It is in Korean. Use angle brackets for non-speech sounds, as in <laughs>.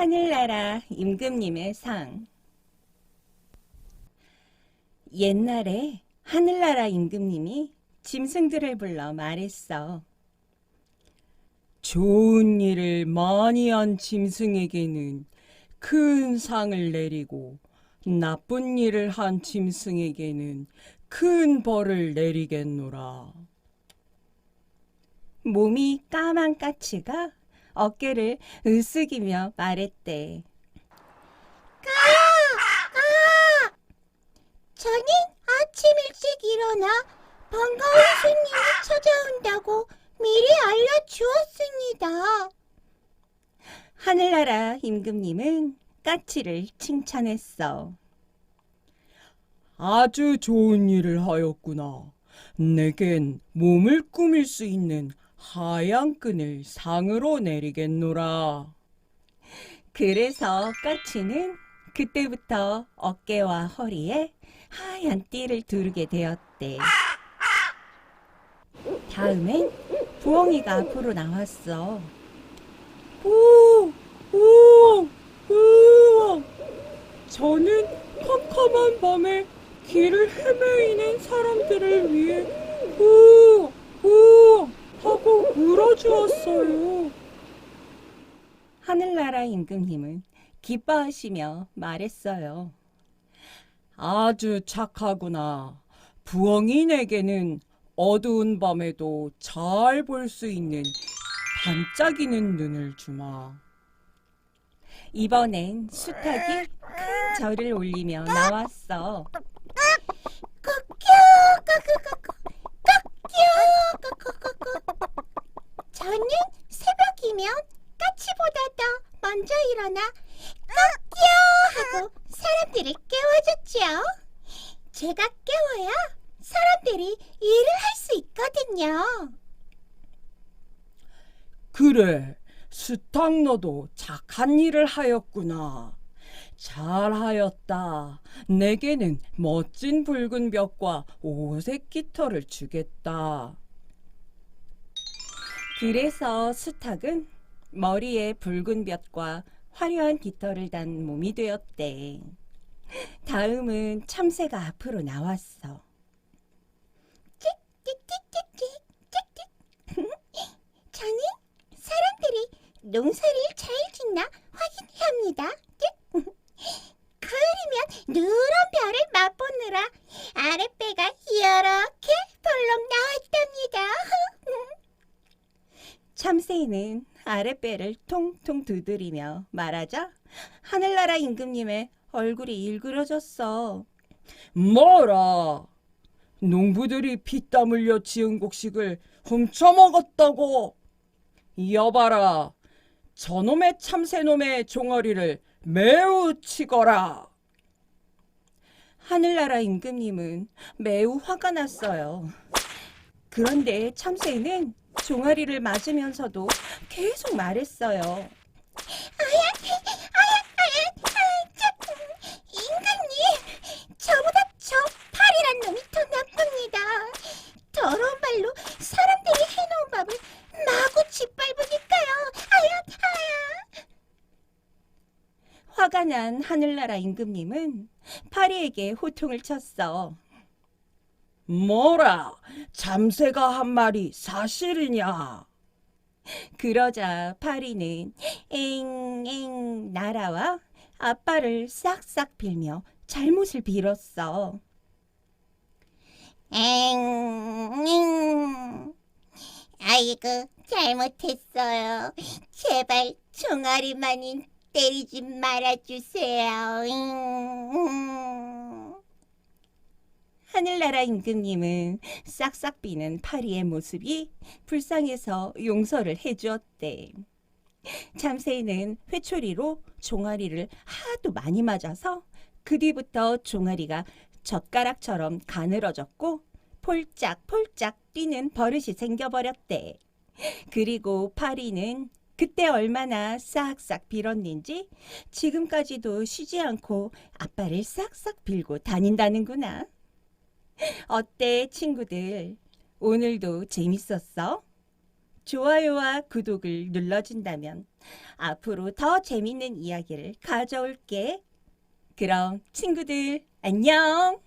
하늘나라 임금님의 상 옛날에 하늘나라 임금님이 짐승들을 불러 말했어. 좋은 일을 많이 한 짐승에게는 큰 상을 내리고 나쁜 일을 한 짐승에게는 큰 벌을 내리겠노라. 몸이 까만 까치가 어깨를 으쓱이며 말했대. 저는 아침 일찍 일어나 반가운 손님이 찾아온다고 미리 알려주었습니다. 하늘나라 임금님은 까치를 칭찬했어. 아주 좋은 일을 하였구나. 내겐 몸을 꾸밀 수 있는 하얀 끈을 상으로 내리겠노라. 그래서 까치는 그때부터 어깨와 허리에 하얀 띠를 두르게 되었대. 다음엔 부엉이가 앞으로 나왔어. 오, 오, 우와! 저는 컴컴한 밤에 길을 헤매이는 사람들을 위해 우, 우 하고 울어주었어요. 하늘나라 임금님은 기뻐하시며 말했어요. 아주 착하구나. 부엉이에게는 어두운 밤에도 잘 볼 수 있는 반짝이는 눈을 주마. 이번엔 수탉이 큰 절을 올리며 나왔어. 저는 새벽이면 까치보다 더 먼저 일어나 꺾여 하고 사람들을 깨워줬죠. 제가 깨워야 사람들이 일을 할 수 있거든요. 그래, 수탉 너도 착한 일을 하였구나. 잘하였다. 내게는 멋진 붉은 벽과 오색 깃털을 주겠다. 그래서 수탉은 머리에 붉은 볕과 화려한 깃털을 단 몸이 되었대. 다음은 참새가 앞으로 나왔어. <laughs> 저는 사람들이 농사를 잘 짓나 확인해야 합니다. <laughs> 가을이면 누런 별을 맛보느라 아랫배가 이렇게 벌렁 나왔답니다. <laughs> 참새는 아랫배를 통통 두드리며 말하자 하늘나라 임금님의 얼굴이 일그러졌어. 뭐라? 농부들이 피땀 흘려 지은 곡식을 훔쳐먹었다고? 여봐라, 저놈의 참새놈의 종아리를 매우 치거라. 하늘나라 임금님은 매우 화가 났어요. 그런데 참새는 종아리를 맞으면서도 계속 말했어요. 임금님, 저보다 저 팔이란 놈이 더 나쁩니다. 더러운 말로 사람들이 해놓은 밥을 마구 짓밟으니까요. 아야, 아야. 화가 난 하늘나라 임금님은 파리에게 호통을 쳤어. 뭐라? 참새가 한 말이 사실이냐? 그러자 파리는 엥엥 날아와 아빠를 싹싹 빌며 잘못을 빌었어. 엥, 엥. 아이고, 잘못했어요. 제발 종아리만은 때리지 말아주세요. 잉. 하늘나라 임금님은 싹싹 비는 파리의 모습이 불쌍해서 용서를 해주었대. 참새는 회초리로 종아리를 하도 많이 맞아서 그 뒤부터 종아리가 젓가락처럼 가늘어졌고 폴짝폴짝 뛰는 버릇이 생겨버렸대. 그리고 파리는 그때 얼마나 싹싹 빌었는지 지금까지도 쉬지 않고 아빠를 싹싹 빌고 다닌다는구나. <laughs> 어때, 친구들? 오늘도 재밌었어? 좋아요와 구독을 눌러준다면 앞으로 더 재밌는 이야기를 가져올게. 그럼 친구들 안녕!